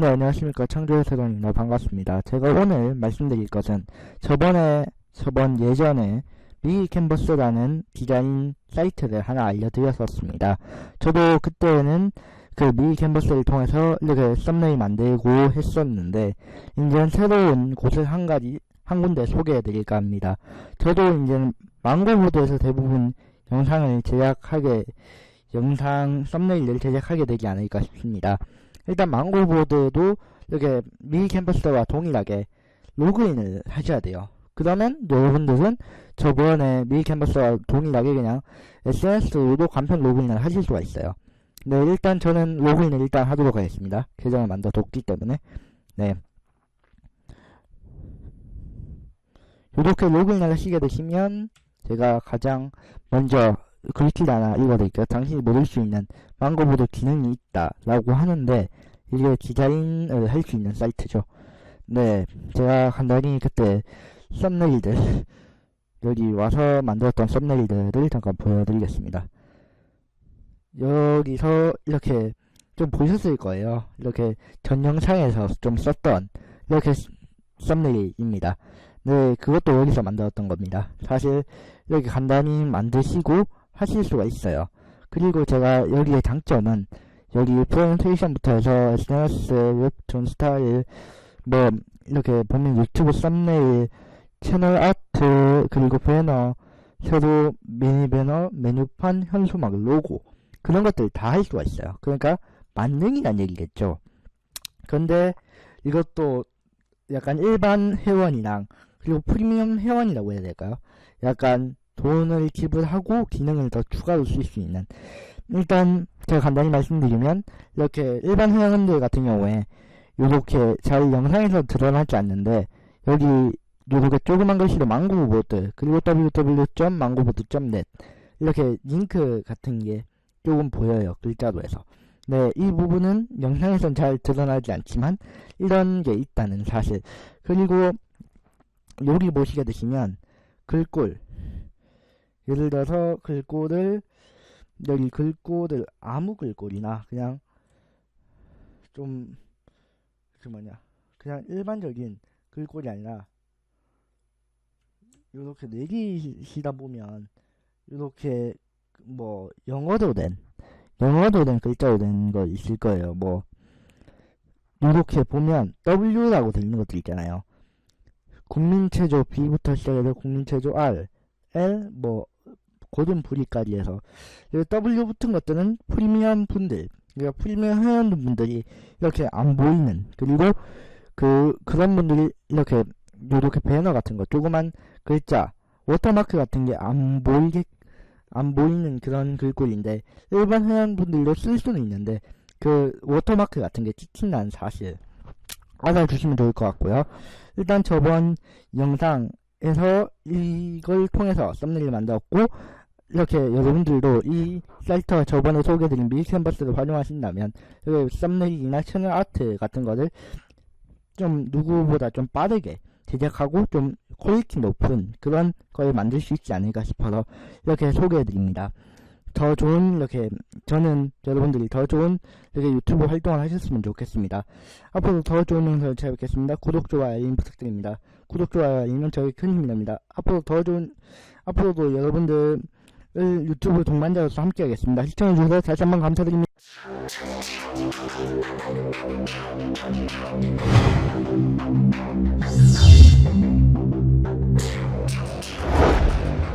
네, 안녕하십니까. 창조의 세동입니다. 반갑습니다. 제가 오늘 말씀드릴 것은 저번에, 저번 예전에 미 캔버스라는 디자인 사이트를 하나 알려드렸었습니다. 저도 그때는 그 미 캔버스를 통해서 이렇게 썸네일 만들고 했었는데, 이제는 새로운 곳을 한 가지, 한 군데 소개해 드릴까 합니다. 저도 이제는 망고보드에서 대부분 영상을 제작하게, 영상 썸네일을 제작하게 되지 않을까 싶습니다. 일단 망고보드도 이렇게 미 캠퍼스와 동일하게 로그인을 하셔야 돼요. 그러면 여러분들은 저번에 미 캠퍼스와 동일하게 그냥 SNS로도 간편 로그인을 하실 수가 있어요. 네, 일단 저는 로그인을 일단 하도록 하겠습니다. 계정을 만들어 뒀기 때문에. 네. 이렇게 로그인을 하시게 되시면 제가 가장 먼저 글귀 하나 읽어드릴게요. 당신이 모를 수 있는 망고보드 기능이 있다 라고 하는데 이게 디자인을 할 수 있는 사이트죠. 네, 제가 간단히 그때 썸네일들 여기 와서 만들었던 썸네일들을 잠깐 보여드리겠습니다. 여기서 이렇게 좀 보셨을 거예요. 이렇게 전 영상에서 좀 썼던 이렇게 썸네일입니다. 네, 그것도 여기서 만들었던 겁니다. 사실 이렇게 간단히 만드시고 하실 수가 있어요. 그리고 제가 여기의 장점은 여기 프레젠테이션부터 해서 SNS, 웹툰 스타일, 뭐 이렇게 보면 유튜브 썸네일, 채널 아트, 그리고 배너, 새로 미니 배너, 메뉴판, 현수막, 로고 그런 것들 다 할 수가 있어요. 그러니까 만능이란 얘기겠죠. 근데 이것도 약간 일반 회원이랑 그리고 프리미엄 회원이라고 해야 될까요? 약간 돈을 지불하고 기능을 더 추가로 쓸 수 있는. 일단 제가 간단히 말씀드리면 이렇게 일반 회원들 같은 경우에 이렇게 잘 영상에서 드러나지 않는데 여기 요렇게 조그만 글씨로 망고보드 그리고 www.망고보드.net 이렇게 링크 같은 게 조금 보여요 글자로 해서. 네, 이 부분은 영상에선 잘 드러나지 않지만 이런 게 있다는 사실. 그리고 여기 보시게 되시면 글꼴 예를 들어서 글꼴을 여기 글꼴을 아무 글꼴이나 그냥 좀 그 뭐냐 그냥 일반적인 글꼴이 아니라 이렇게 내리시다 보면 이렇게 뭐 영어로 된 영어로 된 글자로 된 거 있을 거예요. 뭐 이렇게 보면 W라고 되어 있는 것들 있잖아요. 국민체조 B부터 시작해서 국민체조 R, L, 뭐 고든 부리까지 해서 W 붙은 것들은 프리미엄 분들 그러니까 프리미엄 회원 분들이 이렇게 안 보이는 그리고 그 그런 분들이 이렇게 이렇게 배너 같은 거 조그만 글자 워터마크 같은 게 안 보이게 안 보이는 그런 글꼴인데 일반 회원분들도 쓸 수는 있는데 그 워터마크 같은 게 찍힌다는 사실 알아주시면 좋을 것 같고요. 일단 저번 영상에서 이걸 통해서 썸네일을 만들었고 이렇게 여러분들도 이 사이트와 저번에 소개해드린 밀 캔버스를 활용하신다면 그 썸네일이나 채널 아트 같은 거를 좀 누구보다 좀 빠르게 제작하고 좀 퀄리티 높은 그런 걸 만들 수 있지 않을까 싶어서 이렇게 소개해드립니다. 더 좋은 이렇게 저는 여러분들이 더 좋은 이렇게 유튜브 활동을 하셨으면 좋겠습니다. 앞으로 더 좋은 영상을 찾아뵙겠습니다. 구독 좋아요 알림 부탁드립니다. 구독 좋아요 알림은 저희 큰 힘이 됩니다. 앞으로 더 좋은 앞으로도 여러분들 을 유튜브 동반자로서 함께하겠습니다. 시청해주셔서 다시 한번 감사드립니다.